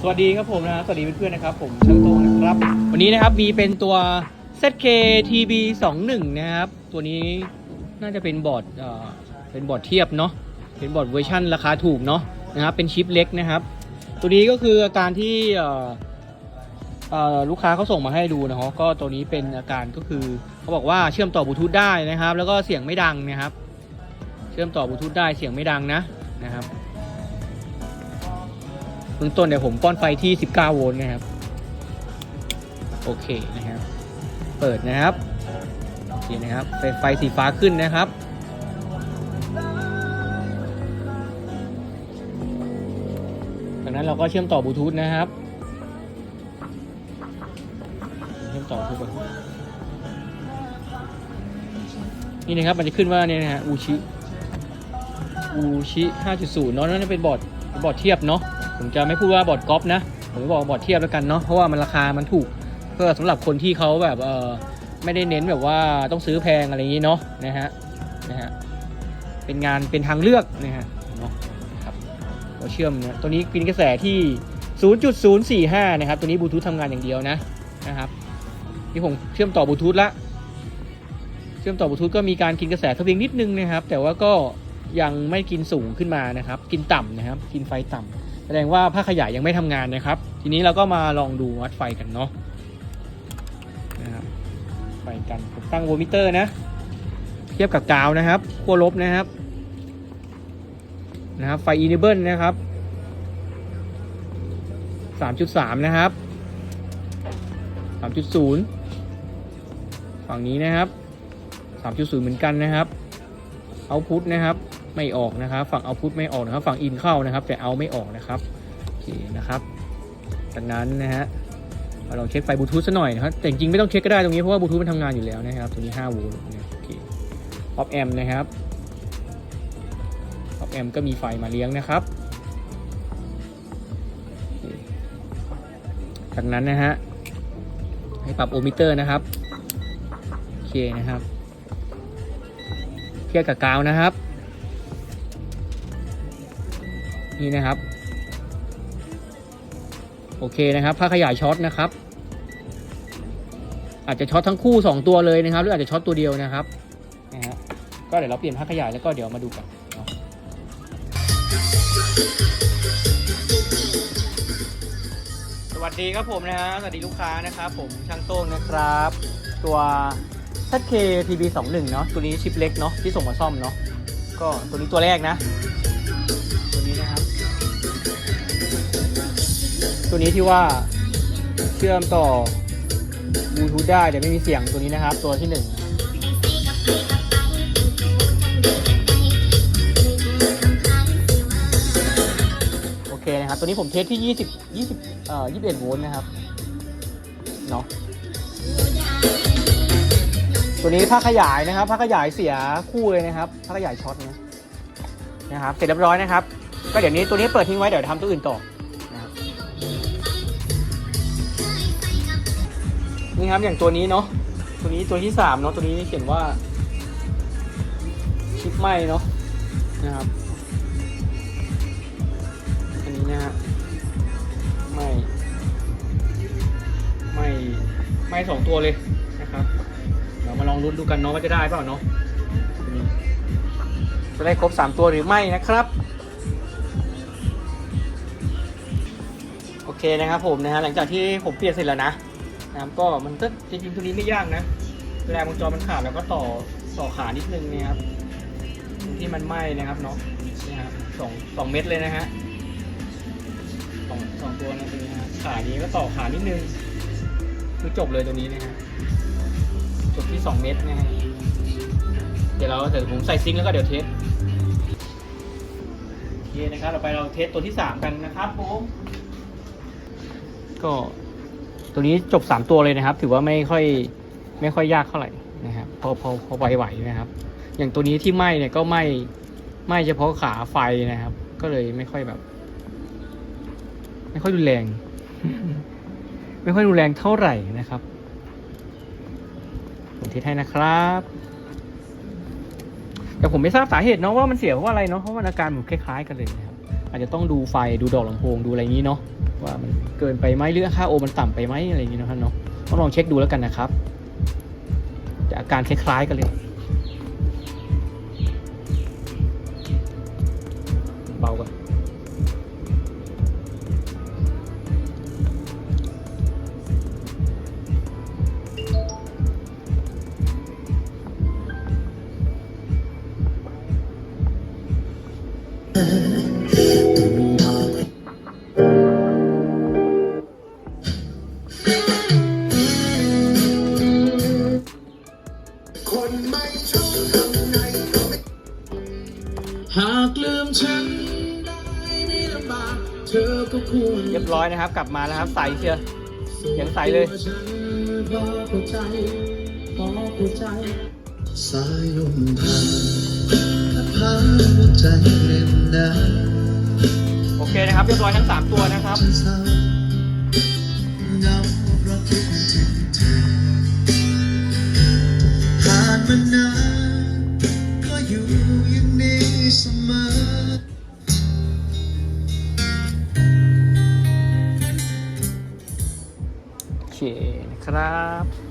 สวัสดีครับผมนะสวัสดีเพื่อนๆนะครับ ผมช่างโต้งนะครับ วันนี้นะครับมีเป็นตัว ZK TB 21นะครับ ตัวนี้น่าจะเป็นบอร์ดเอ่อเป็นบอร์ดเทียบเนาะเป็นบอร์ดเวอร์ชันราคาถูกเนาะนะครับเป็นชิปเล็กนะครับ ตัวนี้ก็คืออาการที่เอ่อเอ่อลูกค้าเขาส่งมาให้ดูนะครับก็ตัวนี้เป็นอาการก็คือเขาบอกว่าเชื่อมต่อบลูทูธได้นะครับ แล้วก็เสียงไม่ดังนะครับ เชื่อมต่อบลูทูธได้เสียงไม่ดังนะนะครับ เบื้องต้นเดี๋ยวผมป้อนไฟที่ 19 โวลต์นะครับ โอเคนะครับ เปิดนะครับโอเคนะครับไฟไฟสีฟ้าขึ้นนะครับ จากนั้นเราก็เชื่อมต่อบลูทูธนะครับ เชื่อมต่อทูธก่อนนี่นะครับมันจะขึ้นว่าเนี่ยนะฮะอูชิอูชิ 5.0 เนาะนั่นเป็นบอร์ดบอร์ดเทียบเนาะ ผมจะไม่พูดว่าบอร์ดกอล์ฟนะ ผมจะบอกบอร์ดเทียบแล้วกันเนาะเพราะว่ามันราคามันถูกเพื่อสำหรับคนที่เขาแบบเออไม่ได้เน้นแบบว่าต้องซื้อแพงอะไรอย่างนี้เนาะนะฮะนะฮะเป็นงานเป็นทางเลือกนะฮะเนาะครับเราเชื่อมนะตัวนี้กินกระแสที่ 0.045 นะครับ ตัวนี้บลูทูธทำงานอย่างเดียวนะนะครับที่ผมเชื่อมต่อบลูทูธละเชื่อมต่อบลูทูธก็มีการกินกระแสสวิงนิดนึงนะครับ แต่ว่าก็ยังไม่กินสูงขึ้นมานะครับ กินต่ำนะครับ กินไฟต่ำ แสดงว่าผ้าขยายยังไม่ทำงานนะครับ ทีนี้เราก็มาลองดูวัดไฟกันเนาะนะครับไฟกันผมตั้งโวลต์มิเตอร์นะ เทียบกับกาวนะครับขั้วลบนะครับนะครับไฟอินเบิลนะครับ3.3นะครับ3.0ฝั่งนี้นะครับ3.0เหมือนกันนะครับเอาพุทนะครับ ไม่ออกนะครับ ฝั่งเอาพุทไม่ออกนะครับ ฝั่งอินเข้านะครับ แต่เอาไม่ออกนะครับโอเคนะครับจากนั้นนะฮะเราลองเช็คไฟบลูทูธซะหน่อยนะครับแต่จริงไม่ต้องเช็คก็ได้ตรงนี้เพราะว่าบลูทูธมันทำงานอยู่แล้วนะครับตัวนี้5โวลต์นะโอเคออฟแอมนะครับออฟแอมก็มีไฟมาเลี้ยงนะครับจากนั้นนะฮะให้ปรับโอห์มมิเตอร์นะครับโอเคนะครับเทียบกับกาวนะครับ นี่นะครับ โอเคนะครับผ้าขยายช็อตนะครับ อาจจะช็อตทั้งคู่ 2 ตัวเลยนะครับ หรืออาจจะช็อตตัวเดียวนะครับนะฮะก็เดี๋ยวเราเปลี่ยนผ้าขยายแล้วก็เดี๋ยวมาดูกันสวัสดีครับผมนะฮะสวัสดีลูกค้านะครับผมช่างโต้งนะครับ ตัว ZK TB 2 1 เนาะตัวนี้ชิปเล็กเนาะที่ส่งมาซ่อมเนาะก็ตัวนี้ตัวแรกนะ ตัวนี้ที่ว่าเชื่อมต่อบลูทูธได้แต่ไม่มีเสียงตัวนี้นะครับ ตัวที่หนึ่งโอเคนะครับ ตัวนี้ผมเทสที่ 20 20เอ่อ21โวลต์นะครับเนาะตัวนี้ผ้าขยายนะครับผ้าขยายเสียคู่เลยนะครับผ้าขยายช็อตนะนะครับ เสร็จเรียบร้อยนะครับ ก็เดี๋ยวนี้ตัวนี้เปิดทิ้งไว้เดี๋ยวทำตัวอื่นต่อ นี่ครับอย่างตัวนี้เนาะตัวนี้ตัวที่สามเนาะตัวนี้เขียนว่าชิปไหมเนาะนะครับอันนี้นะฮะไม่ไม่ไม่สองตัวเลยนะครับเดี๋ยวมาลองลุ้นดูกันเนาะว่าจะได้เปล่าเนาะจะได้ครบ3ตัวหรือไม่นะครับโอเคนะครับผมนะฮะหลังจากที่ผมเปลี่ยนเสร็จแล้วนะ นะครับก็มันก็จริงๆตัวนี้ไม่ยากนะแรงวงจรมันขาดแล้วก็ต่อต่อขานิดนึงนะครับตรงที่มันไหม้นะครับเนาะนี่ครับสองสองเม็ดเลยนะฮะสองสองตัวนะตรงนี้ฮะขานี้ก็ต่อขานิดนึงคือจบเลยตัวนี้นะฮะจุดที่2เมตรนะฮะเดี๋ยวเราเดี๋ยวผมใส่ซิงค์แล้วก็เดี๋ยวเทสโอเคนะครับเราไปเราเทสตัวที่3กันนะครับผมก็ ตัวนี้จบ 3 ตัวเลยนะครับ ถือว่าไม่ค่อยไม่ค่อยยากเท่าไหร่นะครับพอพอพอไหวๆนะครับ อย่างตัวนี้ที่ไหม้เนี่ยก็ไหม้ไหม้เฉพาะขาไฟนะครับ ก็เลยไม่ค่อยแบบ ไม่ค่อยรุนแรง ไม่ค่อยรุนแรงเท่าไหร่นะครับผมเทสให้นะครับแต่ผมไม่ทราบสาเหตุเนาะว่ามันเสียเพราะอะไรเนาะเพราะว่าอาการมันคล้ายๆกันเลยนะครับ อาจจะต้องดูไฟดูดอกลำโพงดูอะไรอย่างนี้เนาะว่ามันเกินไปไหมหรือค่าโอมันต่ำไปไหมอะไรอย่างนี้นะครับเนาะต้องลองเช็คดูแล้วกันนะครับจะอาการคล้ายๆกันเลย เรียบร้อยนะครับ กลับมาแล้วครับ ใสเชียวยังใสเลยสายลมผ่านถ้าพาหัวใจเล่นน้โอเคนะครับ เรียบร้อยทั้ง 3 ตัวนะครับผ่านมานานก็อยู่อย่างนี้เสมอ นะครับ